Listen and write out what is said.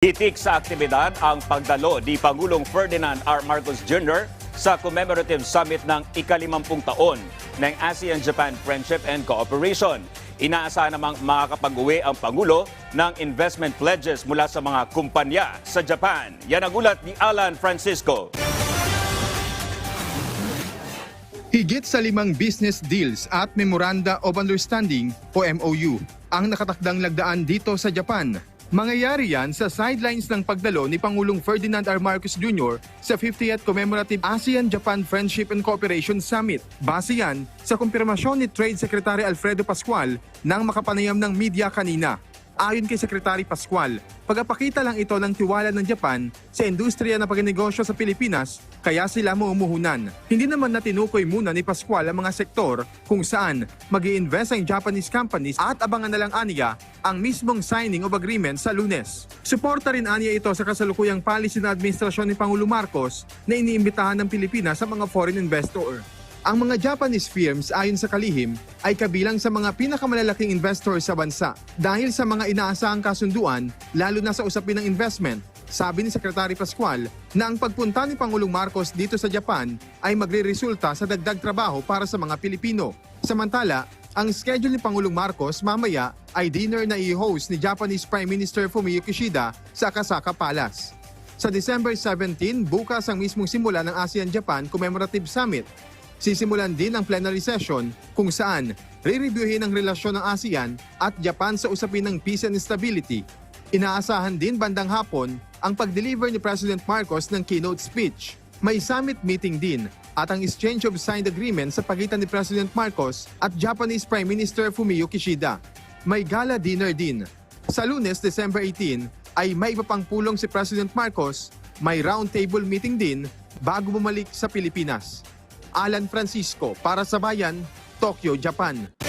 Hitik sa aktibidad ang pagdalo ni Pangulong Ferdinand R. Marcos Jr. sa commemorative summit ng ikalimampung taon ng ASEAN-Japan Friendship and Cooperation. Inaasahan namang makakapag-uwi ang Pangulo ng investment pledges mula sa mga kumpanya sa Japan. Yan ang ulat ni Alan Francisco. Higit sa limang business deals at Memoranda of Understanding o MOU ang nakatakdang lagdaan dito sa Japan. Mangyayari yan sa sidelines ng pagdalo ni Pangulong Ferdinand R. Marcos Jr. sa 50th Commemorative ASEAN-Japan Friendship and Cooperation Summit. Base yan sa kumpirmasyon ni Trade Secretary Alfredo Pascual ng makapanayam ng media kanina. Ayon kay Secretary Pascual, pagpapakita lang ito ng tiwala ng Japan sa industriya ng pagnegosyo sa Pilipinas kaya sila maumuhunan. Hindi naman natinukoy muna ni Pascual ang mga sektor kung saan mag invest ang Japanese companies at abangan na lang aniya ang mismong signing of agreement sa lunes. Suporta rin aniya ito sa kasalukuyang policy na administrasyon ni Pangulo Marcos na iniimbitahan ng Pilipinas sa mga foreign investor. Ang mga Japanese firms ayon sa kalihim ay kabilang sa mga pinakamalalaking investors sa bansa dahil sa mga inaasahang kasunduan lalo na sa usapin ng investment. Sabi ni Secretary Pascual na ang pagpunta ni Pangulong Marcos dito sa Japan ay magre-resulta sa dagdag trabaho para sa mga Pilipino. Samantala, ang schedule ni Pangulong Marcos mamaya ay dinner na i-host ni Japanese Prime Minister Fumio Kishida sa Akasaka Palace. Sa December 17, bukas ang mismong simula ng ASEAN-Japan Commemorative Summit Sisimulan din ang plenary session kung saan re-reviewin ang relasyon ng ASEAN at Japan sa usapin ng peace and stability. Inaasahan din bandang hapon ang pag-deliver ni President Marcos ng keynote speech. May summit meeting din at ang exchange of signed agreement sa pagitan ni President Marcos at Japanese Prime Minister Fumio Kishida. May gala dinner din. Sa lunes, December 18, ay may iba si President Marcos, may roundtable meeting din bago bumalik sa Pilipinas. Alan Francisco para sa Bayan, Tokyo, Japan.